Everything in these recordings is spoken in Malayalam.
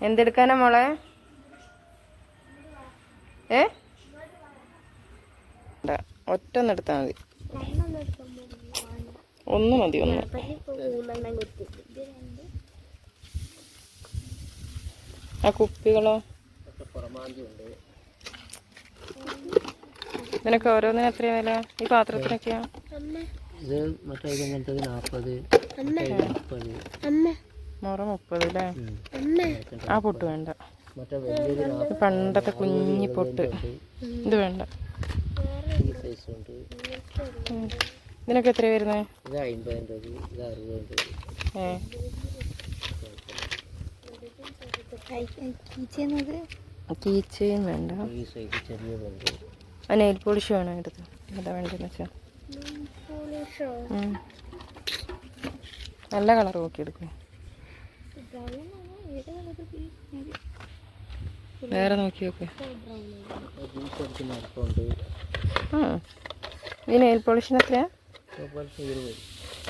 എന്തെടുക്കാനാ മോളെ? ഏ? ഒറ്റ എടുത്താ എടുത്താൽ മതി. ഒന്ന് മതി ഒന്ന്. ആ കുപ്പികളോ? ഇതിനൊക്കെ ഓരോന്നിനും എത്രയാ വില? ഈ പാത്രത്തിനൊക്കെയാ? ഇത് മറ്റേ നാൽപ്പത് മുറ മുപ്പത് അല്ലേ ആ പൊട്ട് വേണ്ട. പണ്ടത്തെ കുഞ്ഞി പൊട്ട്. ഇത് വേണ്ട. ഇതിനൊക്കെ എത്ര വരുന്നത് കീച്ചയും വേണ്ട. നെയിൽ പോളിഷ് വേണോ എടുത്ത്. എന്താ വേണ്ടതെന്ന് വെച്ചാൽ നല്ല കളർ നോക്കി എടുക്കും. വേറെ നോക്കി നോക്ക് ഈ നെയിൽ പോളിഷിന്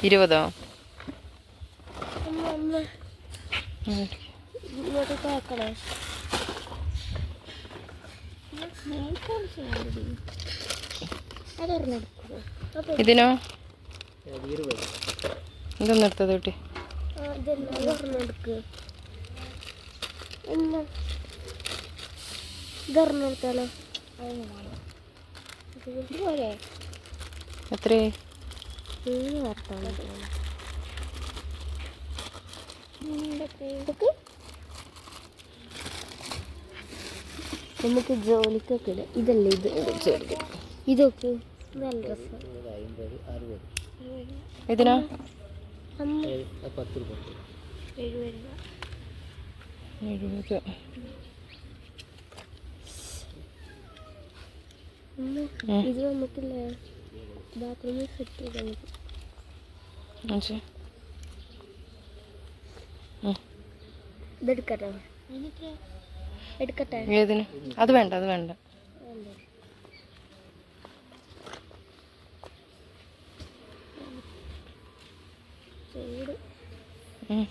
ഇരുപത്. ഇതിനോ? ഇതൊന്നെടുത്തത് ഇരുപത് എത്രേ? നമുക്ക് ജോലിക്കൊക്കെ ഇടാം. ഇതല്ലേ ഇത്? ജോലിക്ക് ഇതൊക്കെ? നല്ല രസം. ഇതിനാ? പത്ത് രൂപ. എഴുപത്. ഇത് നമുക്കില്ലേ ബാത്റൂമിൽ സെറ്റ് ചെയ്താൽ മതി അഞ്ച്. ഇതെടുക്കട്ടെ. എടുക്കട്ടെ. ഏതിന്? അത് വേണ്ട അത് വേണ്ട.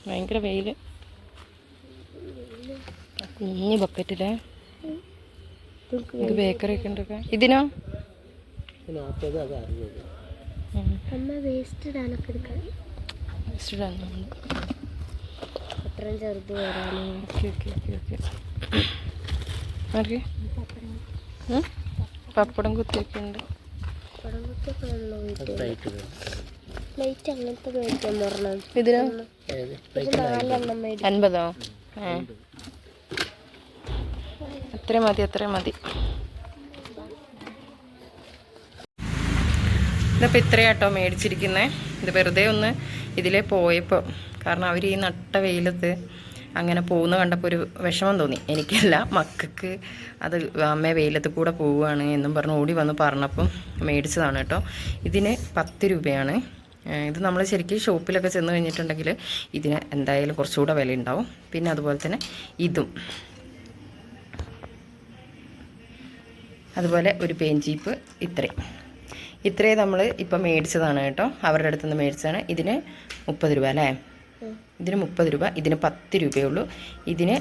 ഭയങ്കര വെയിൽ. കുഞ്ഞ് ബക്കറ്റിലെ. ബേക്കറി ഒക്കെ ഉണ്ടൊക്കെ. ഇതിനോ? വേസ്റ്റ് ഇടാനൊക്കെ എടുക്കാം വരാനോ. Okay okay okay okay pappadam കുത്തിയൊക്കെ ഉണ്ട്. പ്ലേറ്റ് അങ്ങനത്തെ മേടിക്കാൻ പറഞ്ഞത് ഇതിനോ? അൻപതോ? അത്രയും മതി അത്രയും മതി. ഇതിപ്പോൾ ഇത്രയാട്ടോ മേടിച്ചിരിക്കുന്നത് ഇത് വെറുതെ ഒന്ന് ഇതിലേ പോയപ്പോൾ കാരണം അവർ ഈ നട്ട വെയിലത്ത് അങ്ങനെ പോകുന്ന കണ്ടപ്പോൾ ഒരു വിഷമം തോന്നി. എനിക്കല്ല മക്കൾക്ക് അത് അമ്മ വെയിലത്ത് കൂടെ പോവുകയാണ് എന്നും പറഞ്ഞ് ഓടി വന്ന് പറഞ്ഞപ്പം മേടിച്ചതാണ് കേട്ടോ ഇതിന് പത്ത് രൂപയാണ്. ഇത് നമ്മൾ ശരിക്കും ഷോപ്പിലൊക്കെ ചെന്ന് കഴിഞ്ഞിട്ടുണ്ടെങ്കിൽ ഇതിന് എന്തായാലും കുറച്ചുകൂടെ വില ഉണ്ടാവും പിന്നെ അതുപോലെ തന്നെ ഇതും. അതുപോലെ ഒരു പേഞ്ചീപ്പ് ഇത്രയും. ഇത്രയും നമ്മൾ ഇപ്പം മേടിച്ചതാണ് കേട്ടോ. അവരുടെ അടുത്ത് നിന്ന് മേടിച്ചതാണ്. ഇതിന് മുപ്പത് രൂപ അല്ലേ? ഇതിന് മുപ്പത് രൂപ ഇതിന് പത്ത് രൂപയുള്ളൂ. ഇതിന്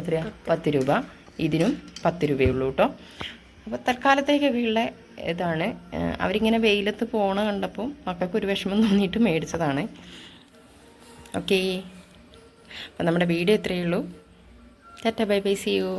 എത്രയാ? പത്ത് രൂപ. ഇതിനും പത്ത് രൂപയുള്ളൂ കേട്ടോ. അപ്പോൾ തൽക്കാലത്തേക്കൊക്കെയുള്ള ഇതാണ്. അവരിങ്ങനെ വെയിലത്ത് പോണ കണ്ടപ്പോൾ മക്കൾക്ക് ഒരു വിഷമം തോന്നിയിട്ട് മേടിച്ചതാണ്. ഓക്കേ അപ്പം നമ്മുടെ വീഡിയോ ഇത്രയേ ഉള്ളൂ. Tata bye bye see you